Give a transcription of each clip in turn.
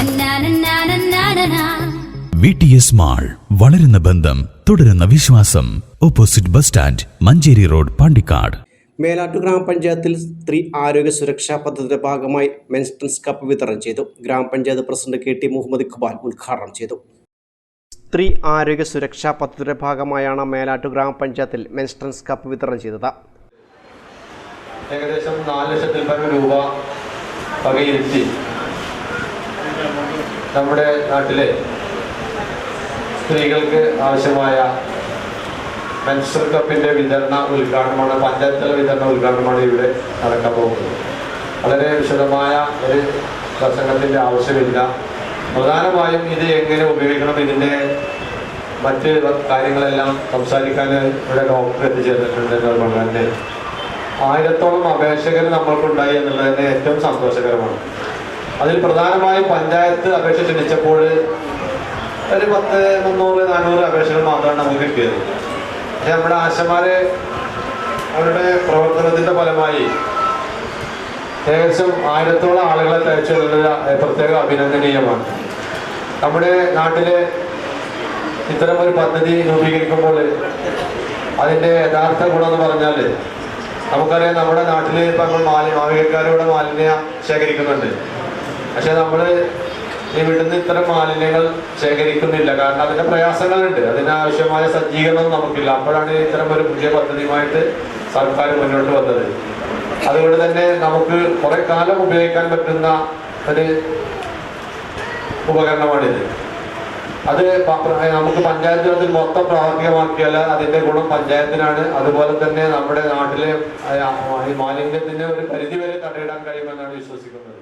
നന്നാനന്നാനന്നാനനാ. V T S mall വളരുന്ന ബന്ധം തുടരുന്ന വിശ്വാസം. Opposite bus stand Manjeri road Pandikkad. Melattur ഗ്രാമപഞ്ചായത്തിൽ സ്ത്രീ ആരോഗ്യ സുരക്ഷാ പദ്ധതിയുടെ ഭാഗമായി മെൻസ്റ്റൻസ് കപ്പ് വിതരണം ചെയ്തു. ഗ്രാമപഞ്ചായത്ത് president K T Muhammad Iqbal ഉദ്ഘാടനം ചെയ്തു. സ്ത്രീ ആരോഗ്യ സുരക്ഷാ പദ്ധതിയുടെ ഭാഗമായാണ് മേലാട്ടു ഗ്രാമപഞ്ചായത്തിൽ മെൻസ്റ്റൻസ് കപ്പ് വിതരണം ചെയ്തത്. ഏകദേശം നാല് ലക്ഷത്തിൽ പരം രൂപ വകയിരുത്തി നമ്മുടെ നാട്ടിലെ സ്ത്രീകൾക്ക് ആവശ്യമായ മെൻസർ കപ്പിന്റെ വിതരണ ഉദ്ഘാടനമാണ് പഞ്ചായത്ത് തല വിതരണ ഉദ്ഘാടനമാണ് ഇവിടെ നടക്കാൻ പോകുന്നത്. വളരെ വിശദമായ ഒരു പ്രസംഗത്തിന്റെ ആവശ്യമില്ല. പ്രധാനമായും ഇത് എങ്ങനെ ഉപയോഗിക്കണം ഇതിന്റെ മറ്റ് കാര്യങ്ങളെല്ലാം സംസാരിക്കാൻ ഇവിടെ ഡോക്ടർ എത്തിച്ചേർന്നിട്ടുണ്ട് അതുകൊണ്ട് തന്നെ. ആയിരത്തോളം അപേക്ഷകർ നമ്മൾക്കുണ്ടായി എന്നുള്ളത് തന്നെ ഏറ്റവും സന്തോഷകരമാണ്. അതിൽ പ്രധാനമായും പഞ്ചായത്ത് അപേക്ഷ ക്ഷണിച്ചപ്പോൾ ഒരു പത്ത് മുന്നൂറ് നാനൂറ് അപേക്ഷകൾ മാത്രമാണ് നമുക്ക് കിട്ടിയത്. പക്ഷെ നമ്മുടെ ആശമാര് അവരുടെ പ്രവർത്തനത്തിന്റെ ഫലമായി ഏകദേശം ആയിരത്തോളം ആളുകളെ തയ്ച്ചെന്നുള്ളത് പ്രത്യേക അഭിനന്ദനീയമാണ്. നമ്മുടെ നാട്ടിലെ ഇത്തരം ഒരു പദ്ധതി രൂപീകരിക്കുമ്പോൾ അതിന്റെ യഥാർത്ഥ ഗുണം എന്ന് പറഞ്ഞാൽ നമുക്കറിയാം നമ്മുടെ നാട്ടിലെ ഇപ്പൊ നമ്മൾ മാലിന്യ മാവികക്കാരിവിടെ മാലിന്യ ശേഖരിക്കുന്നുണ്ട്. പക്ഷെ നമ്മൾ ഇവിടുന്ന് ഇത്തരം മാലിന്യങ്ങൾ ശേഖരിക്കുന്നില്ല. കാരണം അതിന്റെ പ്രയാസങ്ങളുണ്ട്. അതിനാവശ്യമായ സജ്ജീകരണം നമുക്കില്ല. അപ്പോഴാണ് ഇത്തരം ഒരു പുതിയ പദ്ധതിയുമായിട്ട് സർക്കാർ മുന്നോട്ട് വന്നത്. അതുകൊണ്ട് തന്നെ നമുക്ക് കുറെ കാലം ഉപയോഗിക്കാൻ പറ്റുന്ന ഒരു ഉപകരണമാണിത്. അത് നമുക്ക് പഞ്ചായത്ത് തലത്തിൽ മൊത്തം പ്രാവർത്തികമാക്കിയാൽ അതിന്റെ ഗുണം പഞ്ചായത്തിനാണ്. അതുപോലെ തന്നെ നമ്മുടെ നാട്ടിലെ മാലിന്യത്തിന്റെ ഒരു പരിധി വരെ തടയിടാൻ കഴിയുമെന്നാണ് വിശ്വസിക്കുന്നത്.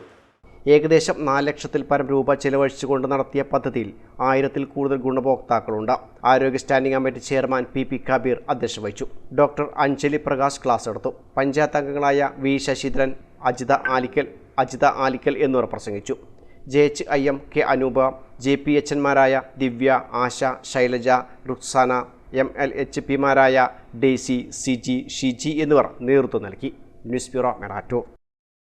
ഏകദേശം നാല് ലക്ഷത്തിൽ പരം രൂപ ചെലവഴിച്ചുകൊണ്ട് നടത്തിയ പദ്ധതിയിൽ ആയിരത്തിൽ കൂടുതൽ ഗുണഭോക്താക്കളുണ്ട്. ആരോഗ്യ standing committee chairman P P Kabeer അധ്യക്ഷത വഹിച്ചു. ഡോക്ടർ അഞ്ജലി പ്രകാശ് ക്ലാസ് എടുത്തു പഞ്ചായത്ത് അംഗങ്ങളായ വി ശശിധരൻ അജിത ആലിക്കൽ അജിത ആലിക്കൽ എന്നിവർ പ്രസംഗിച്ചു. J H I M K Anoopa J P എച്ചന്മാരായ Divya Asha Shailaja Ruksana M L H പിമാരായ Daisy C G Shiji എന്നിവർ നേതൃത്വം നൽകി. News bureau മെറാറ്റോ.